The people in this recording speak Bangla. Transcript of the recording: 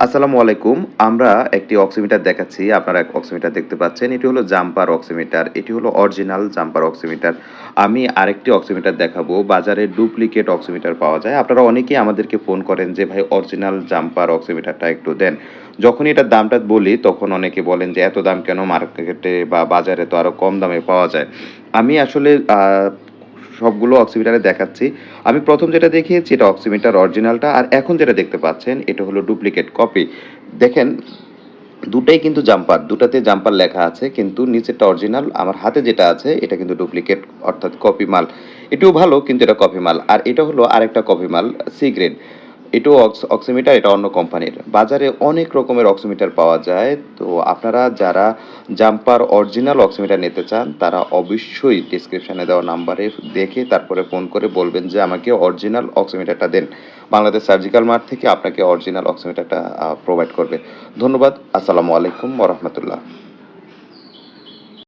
আসসালামু আলাইকুম। আমরা একটি অক্সিমিটার দেখাচ্ছি। আপনারা এক অক্সিমিটার দেখতে পাচ্ছেন। এটি হলো জাম্পার অক্সিমিটার। এটি হলো অরিজিনাল জাম্পার অক্সিমিটার। আমি আরেকটি অক্সিমিটার দেখাবো। বাজারে ডুপ্লিকেট অক্সিমিটার পাওয়া যায়। আপনারা অনেকেই আমাদেরকে ফোন করেন যে, ভাই, অরিজিনাল জাম্পার অক্সিমিটারটা একটু দেন। যখনই এটার দামটা বলি, তখন অনেকে বলেন যে, এত দাম কেন মার্কেটে বা বাজারে তো আরও কম দামে পাওয়া যায়? আমি আসলে সবগুলো অক্সিমিটারে দেখাচ্ছি। আমি প্রথম যেটা দেখিয়েছি, এটা অক্সিমিটার অরিজিনালটা আর এখন যেটা দেখতে পাচ্ছেন, এটা হলো ডুপ্লিকেট কপি দেখেন, দুটাই কিন্তু জাম্পার দুটাতে জাম্পার লেখা আছে, কিন্তু নিচেরটা অরিজিনাল আমার হাতে যেটা আছে, এটা কিন্তু ডুপ্লিকেট অর্থাৎ কপি মাল। এটিও ভালো, কিন্তু এটা কপি মাল। আর এটা হলো আরেকটা কপি মাল সি গ্রেড এটাও অক্স, অক্সিমিটার, এটা অন্য কোম্পানির। বাজারে অনেক রকমের অক্সিমিটার পাওয়া যায়। তো আপনারা যারা জাম্পার অরিজিনাল অক্সিমিটার নিতে চান, তারা অবশ্যই ডিসক্রিপশনে দেওয়া নাম্বারে দেখে তারপরে ফোন করে বলবেন যে, আমাকে অরিজিনাল অক্সিমিটারটা দেন। বাংলাদেশ সার্জিক্যাল মার্ট থেকে আপনাকে অরিজিনাল অক্সিমিটারটা প্রোভাইড করবে। ধন্যবাদ। আসসালামু আলাইকুম ওরহমতুল্লাহ